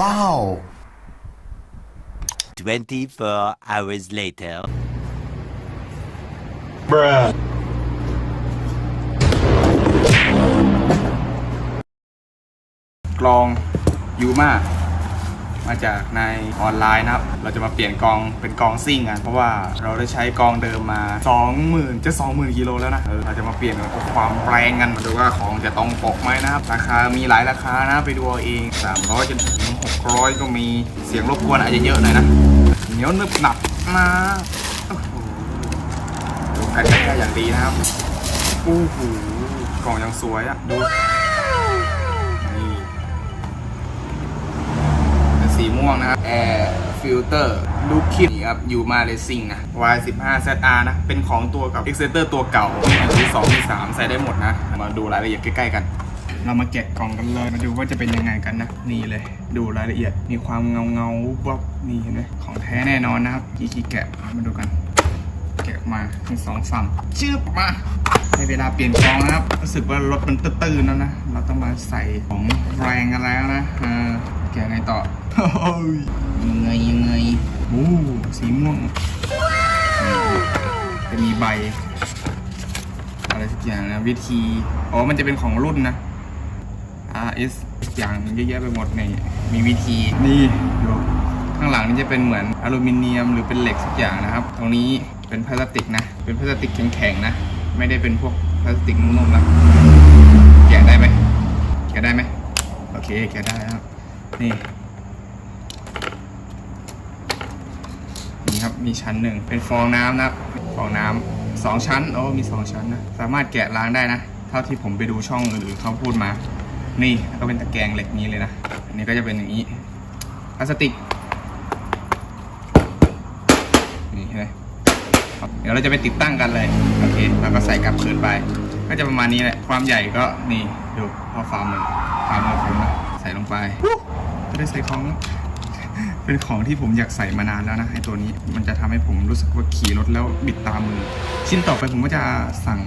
ว้าว 24 hours later. Bruh. กลองยูมา มาจากในออนไลน์นะครับ เราจะมาเปลี่ยนกองเป็นกองซิ่งกันเพราะว่าเราได้ใช้กองเดิมมา 20,000จะ20,000กิโลแล้วนะเออเราจะมาเปลี่ยนกับความแรงกันมาดูว่าของจะตรงปกไหมนะครับ ราคามีหลายราคานะไปดูเอาเอง 300จนถึง600 ก็มีเสียงรบกวนอาจจะเยอะหน่อยนะเหนียวนึบหนับนะโอ้โหดูกันแค่อย่างดีนะครับโอ้โหกล่องยังสวยอะดู ม่วงนะครับ Air Filter ลูกคิดครับยูมาเลซิงนะ Y15 ZR นะ เป็นของตัวกับ Excenter ตัวเก่ามี2มี3ใส่ได้หมดนะ มาดูรายละเอียดใกล้ๆกัน เรามาแกะกล่องกันเลย มาดูว่าจะเป็นยังไงกันนะ นี่เลย ดูรายละเอียด มีความเงาเงาๆวับนี่เห็นไหมของแท้แน่นอนนะครับกี่กี่แกะ มาดูกัน แกะมาทั้งสองฝั่งชืบมาในเวลาเปลี่ยนกองนะครับ รู้สึกว่ารถมันตื้นๆแล้วนะ เราต้องมาใส่ของแรงกันแล้วนะ เออ แกะไงต่อ ยยังไงยังไงโอ้สีม่วงจะมีใบ อะไรสักอย่างนะวิธี อ๋อ มันจะเป็นของรุ่นนะ RS อย่างเยอะแยะไปหมดนี่มีวิธีนี่ดูข้างหลังนี่จะเป็นเหมือนอลูมิเนียมหรือเป็นเหล็กสักอย่างนะครับ ตรงนี้เป็นพลาสติกนะ เป็นพลาสติกแข็งๆนะ ไม่ได้เป็นพวกพลาสติกนุ่มๆนะแกะได้ไหมแกะได้ไหมโอเคแกะได้ครับนี่ นี่ครับมีชั้นหนึ่งเป็นฟองน้ำนะครับฟองน้ำสองชั้นโอ้มีสองชั้นนะสามารถแกะล้างได้นะ เท่าที่ผมไปดูช่องอื่นๆเขาพูดมา นี่ก็เป็นตะแกรงเหล็กนี้เลยนะอันนี้ก็จะเป็นอย่างนี้พลาสติกนี่เห็นไหมเดี๋ยวเราจะไปติดตั้งกันเลยโอเคแล้วก็ใส่กลับคืนไป ก็จะประมาณนี้แหละความใหญ่ก็นี่ดูพอฝ่ามือฝ่ามือผมนะใส่ลงไปจะได้ใส่ของ เป็นของที่ผมอยากใส่มานานแล้วนะไอตัวนี้มันจะทำให้ผมรู้สึกว่าขี่รถแล้วบิดตามมือ ชิ้นต่อไปผมก็จะสั่ง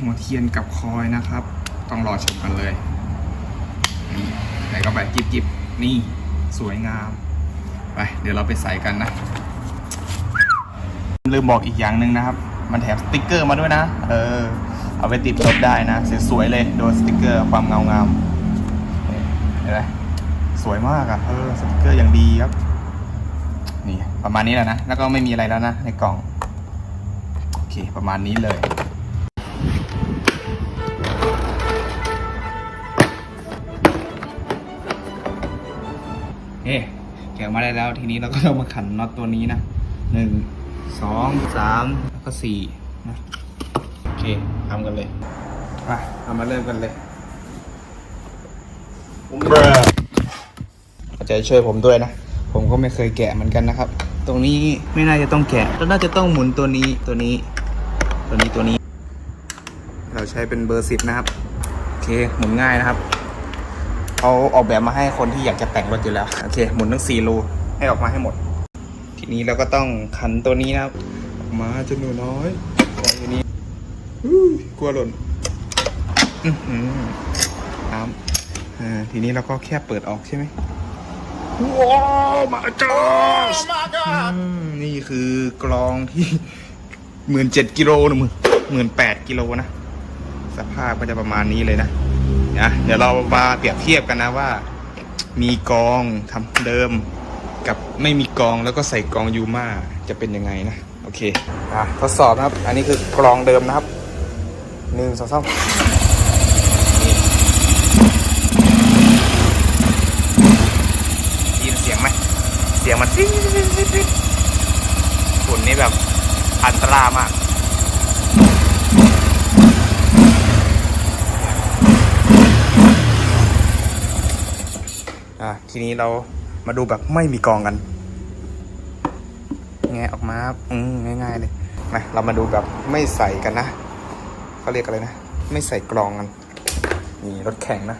หัวเทียนกับคอยนะครับ ต้องรอชมกันเลยนี่ใส่เข้าไปจิบจิบนี่สวยงามไปเดี๋ยวเราไปใส่กันนะลืมบอกอีกอย่างหนึ่งนะครับ มันแถมสติกเกอร์มาด้วยนะ เออ เอาไปติดรถได้นะสวยๆเลย โดนสติกเกอร์ความเงางามนี่เห็นไหมสวยมากอะ่ะเออสติกเกอร์อย่างดีครับ นี่ประมาณนี้แหละนะ แล้วก็ไม่มีอะไรแล้วนะ ในกล่อง โอเค ประมาณนี้เลย เอ๊ะแกะมาได้แล้วทีนี้เราก็ต้องมาขันน็อตตัวนี้นะหนึ่งสองสามแล้วก็สี่นะโอเคทำกันเลยไปเอามาเริ่มกันเลย Bruh. อาจารย์ช่วยผมด้วยนะ ผมก็ไม่เคยแกะเหมือนกันนะครับ ตรงนี้ไม่น่าจะต้องแกะแล้วน่าจะต้องหมุนตัวนี้ตัวนี้ ตัวนี้ตัวนี้ เราใช้เป็นเบอร์สิบนะครับโอเคหมุนง่ายนะครับเขาออกแบบมาให้คนที่อยากจะแต่งรถอยู่แล้วโอเคหมุนทั้งสี่รูให้ออกมาให้หมด ทีนี้เราก็ต้องขันตัวนี้นะครับออกมาจนหนูน้อยใส่ตัวนี้อู้ยกลัวหล่นอื้อหือน้ำอ่าทีนี้เราก็แค่เปิดออกใช่ไหม ว้าวมาจ้านี่คือกลองที่หมื่นเจ็ดกิโลนะมึงหมื่นแปดกิโลนะ สภาพก็จะประมาณนี้เลยนะนะเดี๋ยวเรามาเปรียบเทียบกันนะว่า มีกองทำเดิม กับไม่มีกองแล้วก็ใส่กองยูมาจะเป็นยังไงนะโอเคอะทดสอบนะครับ อันนี้คือกลองเดิมนะครับหนึ่งสองสามนี่ได้ยินเสียงไหมเสียงมันปิ๊ดฝุ่นนี่แบบอันตรามากอะทีนี้เรามาดูแบบไม่มีกองกัน แงออกมาครับอืมง่ายๆเลยมาเรามาดูแบบไม่ใส่กันนะเขาเรียกอะไรนะ ไม่ใส่กรองกัน นี่รถแข่งนะ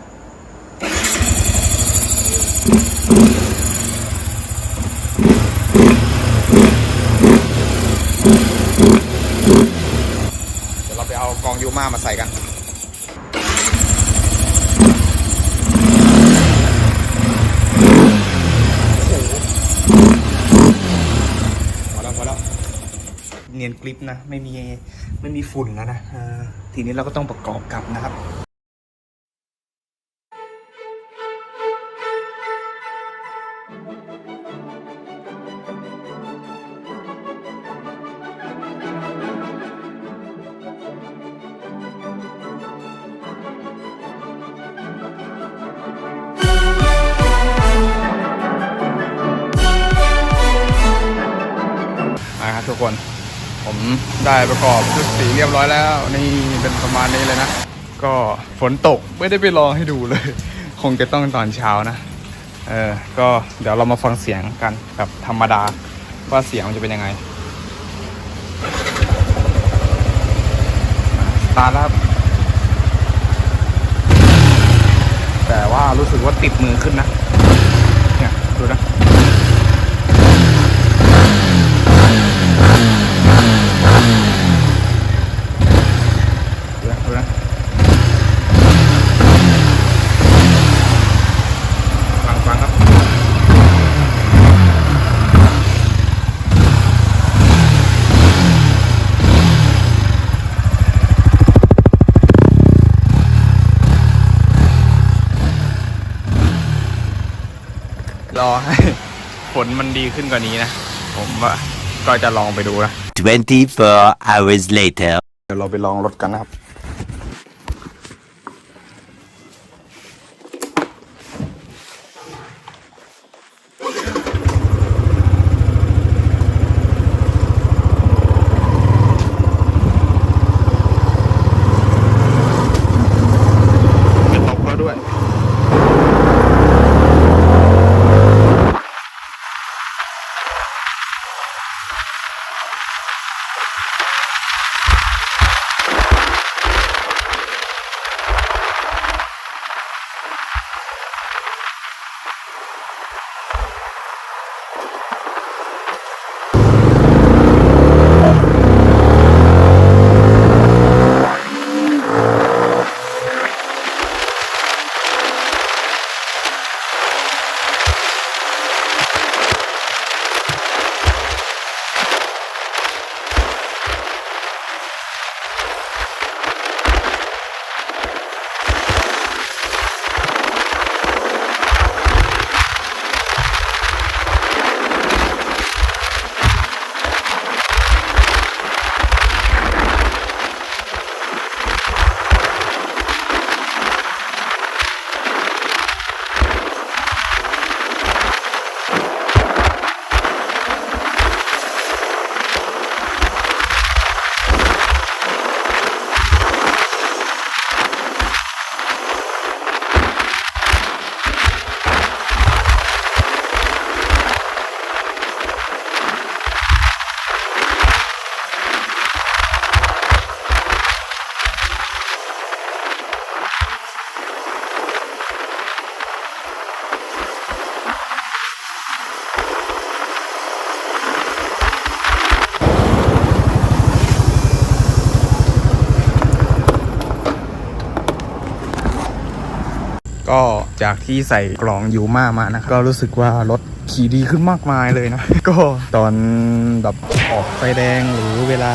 ใส่กันเนียนกริปนะ ไม่มีไม่มีฝุ่นแล้วนะทีนี้เราก็ต้องประกอบกลับนะครับ ทุกคน ผมได้ประกอบชุดสีเรียบร้อยแล้ว นี่เป็นประมาณนี้เลยนะ ก็ฝนตกไม่ได้ไปลอให้ดูเลย คงจะต้องตอนเช้านะ เออ ก็เดี๋ยวเรามาฟังเสียงกันแบบธรรมดา ว่าเสียงมันจะเป็นยังไงตาร์ทแล้วครับแต่ว่ารู้สึกว่าติดมือขึ้นนะ เนี่ย ดูนะดูนะฟังฟังครับ รอให้ฝนมันดีขึ้นกว่านี้นะ ผมว่าก็จะลองไปดูนะ 24 hours later. เดี๋ยวเราไปลองรถกันนะครับ ก็จากที่ใส่กล่องยูมามานะก็รู้สึกว่ารถขี่ดีขึ้นมากมายเลยนะ ก็ตอนแบบออกไฟแดงหรือเวลา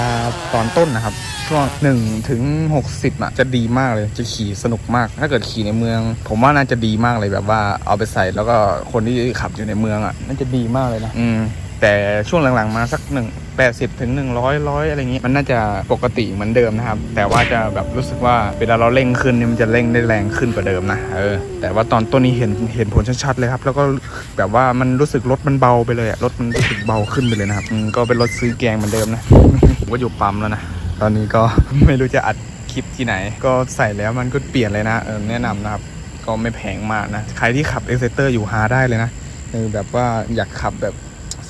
ตอนต้นนะครับ ช่วง1ถึง60อะจะดีมากเลยจะขี่สนุกมาก ถ้าเกิดขี่ในเมือง ผมว่าน่าจะดีมากเลยแบบว่าเอาไปใส่แล้วก็คนที่ขับอยู่ในเมืองอะน่าจะดีมากเลยนะ อืม แต่ช่วงหลังๆมาสักหนึ่งแปดสิบถึงหนึ่งร้อยร้อยอะไรเงี้ยมันน่าจะปกติเหมือนเดิมนะครับ แต่ว่าจะแบบรู้สึกว่าเวลาเราเร่งขึ้นเนี่ยมันจะเร่งได้แรงขึ้นกว่าเดิมนะเออแต่ว่าตอนต้นนี้เห็นเห็นผลชัดๆเลยครับ แล้วก็แบบว่ามันรู้สึกรถมันเบาไปเลยอะรถมันรู้สึกเบาขึ้นไปเลยนะครับก็เป็นรถซื้อแกงเหมือนเดิมนะผมก็อยู่ปั๊มแล้วนะตอนนี้ก็ไม่รู้จะอัดคลิปที่ไหน ก็ใส่แล้วมันก็เปลี่ยนเลยนะเออแนะนำนะครับก็ไม่แพงมากนะใครที่ขับเอ็กเซเตอร์อยู่หาได้เลยนะเออแบบว่าอยากขับแบบ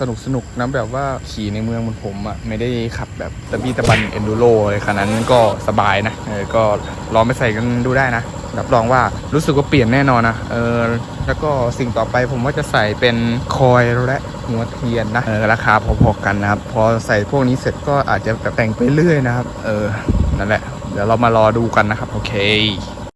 สนุกสนุกนะแบบว่าขี่ในเมืองเหมือนผมอะ่ะไม่ได้ขับแบบตะบี้ตะบันเอนดูโรอะไรขนาดนั้นก็สบายนะเออก็ลองไปใส่กันดูได้นะรับรองว่ารู้สึกว่าเปลี่ยนแน่นอนนะเออแล้วก็สิ่งต่อไปผมว่าจะใส่เป็นคอยและหัวเทียนนะเออราคาพอๆกันนะครับ พอใส่พวกนี้เสร็จก็อาจจะแบบแต่งไปเรื่อยนะครับ เออนั่นแหละ เดี๋ยวเรามารอดูกันนะครับ โอเค